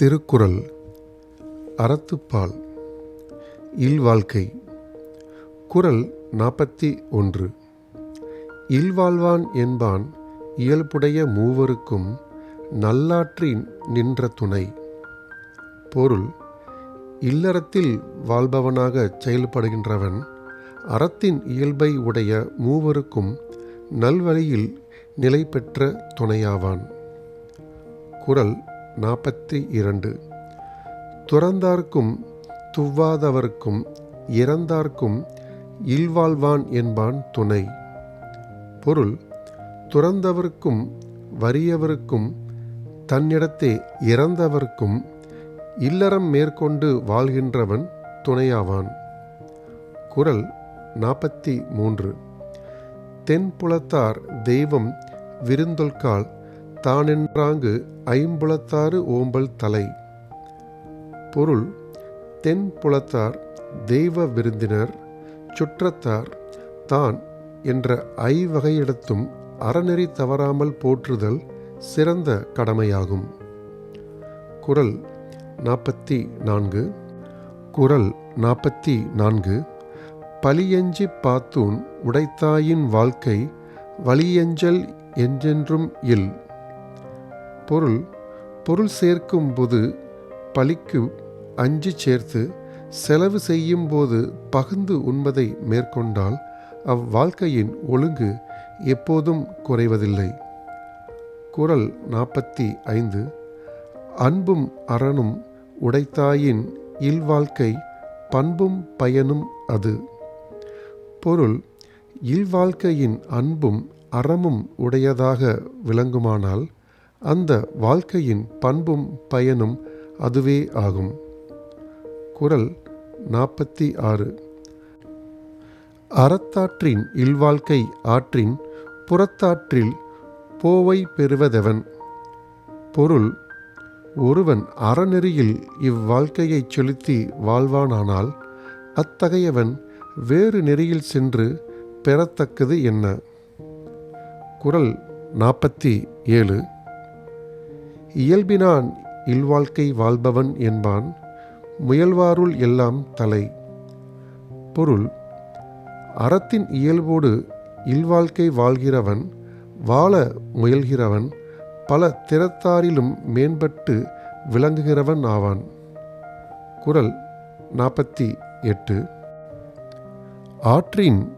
திருக்குறள் அறத்துப்பால் இல்வாழ்க்கை. குறள் நாற்பத்தி ஒன்று. இல்வாழ்வான் என்பான் இயல்புடைய மூவருக்கும் நல்லாற்றின் நின்ற துணை. பொருள் இல்லறத்தில் வாழ்பவனாகச் செயல்படுகின்றவன் அறத்தின் இயல்பை உடைய மூவருக்கும் நல்வழியில் நிலை பெற்ற துணையாவான். குரல் நாற்பத்தி இரண்டு. துறந்தார்க்கும் துவ்வாதவர்க்கும் இறந்தார்க்கும் இல்வாழ்வான் என்பான் துணை. பொருள் துறந்தவர்க்கும் வறியவருக்கும் தன்னிடத்தே இறந்தவர்க்கும் இல்லறம் மேற்கொண்டு வாழ்கின்றவன் துணையாவான். குரல் நாற்பத்தி மூன்று. தென்புலத்தார் தெய்வம் விருந்தொல்கால் தானென்றாங்கு ஐம்புலத்தாறு ஓம்பல் தலை. பொருள் தென் புலத்தார் தெய்வ விருந்தினர் சுற்றத்தார் தான் என்ற ஐவகையிடத்தும் அறநெறி தவறாமல் போற்றுதல் சிறந்த கடமையாகும். குரல் நாற்பத்தி நான்கு. குரல் நாற்பத்தி நான்கு. பலியஞ்சி பாத்தூன் உடைத்தாயின் வாழ்க்கை வலியஞ்சல் என்றென்றும் இல். பொருள் பொருள் சேர்க்கும் போது பழிக்கு அஞ்சு சேர்த்து செலவு செய்யும் போது பகிர்ந்து உண்பதை மேற்கொண்டால் அவ்வாழ்க்கையின் ஒழுங்கு எப்போதும் குறைவதில்லை. குரல் நாற்பத்தி ஐந்து. அன்பும் அறனும் உடைத்தாயின் இல்வாழ்க்கை பண்பும் பயனும் அது. பொருள் இல்வாழ்க்கையின் அன்பும் அறமும் உடையதாக விளங்குமானால் அந்த வாழ்க்கையின் பண்பும் பயனும் அதுவே ஆகும். குறள் நாற்பத்தி ஆறு. அறத்தாற்றின் இல்வாழ்க்கை ஆற்றின் புறத்தாற்றில் போவை பெறுவதெவன்? பொருள் ஒருவன் அறநெறியில் இவ்வாழ்க்கையைச் செலுத்தி வாழ்வானானால் அத்தகையவன் வேறு நெறியில் சென்று பெறத்தக்கது என்ன? குரல் நாற்பத்தி ஏழு. இயல்பினான் இல்வாழ்க்கை வாழ்பவன் என்பான் முயல்வாருள் எல்லாம் தலை. பொருள் அறத்தின் இயல்போடு இல்வாழ்க்கை வாழ்கிறவன் வாழ முயல்கிறவன் பல திறத்தாரிலும் மேம்பட்டு விளங்குகிறவன் ஆவான். குரல் நாற்பத்தி எட்டு. ஆற்றின்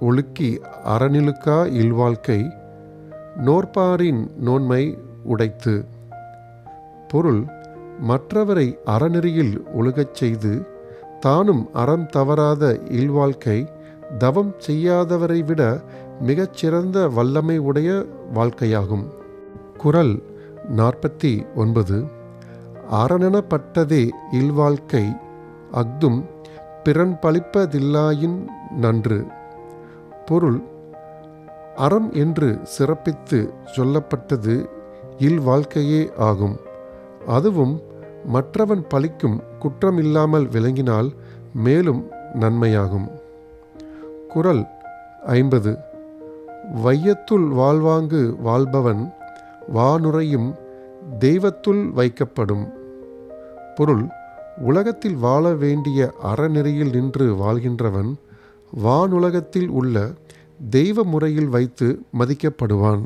ஒழுக்கி அறநிலுக்கா இல்வாழ்க்கை நோற்பாரின் நோன்மை உடைத்து. பொருள் மற்றவரை அறநெறியில் ஒழுகச் செய்து தானும் அறம் தவறாத இல்வாழ்க்கை தவம் செய்யாதவரை விட மிகச்சிறந்த வல்லமை உடைய வாழ்க்கையாகும். குரல் நாற்பத்தி ஒன்பது. அறனெனப்பட்டதே இல்வாழ்க்கை அஃதும் பிறன் பழிப்பதில்லாயின் நன்று. பொருள் அறம் என்று சிறப்பித்து சொல்லப்பட்டது இல்வாழ்க்கையே ஆகும். அதுவும் மற்றவன் பழிக்கும் குற்றமில்லாமல் விளங்கினால் மேலும் நன்மையாகும். குரல் ஐம்பது. வையத்துள் வாழ்வாங்கு வாழ்பவன் வானுரையும் தெய்வத்துள் வைக்கப்படும். பொருள் உலகத்தில் வாழ வேண்டிய அறநெறியில் நின்று வாழ்கின்றவன் வானுலகத்தில் உள்ள தெய்வ முறையில் வைத்து மதிக்கப்படுவான்.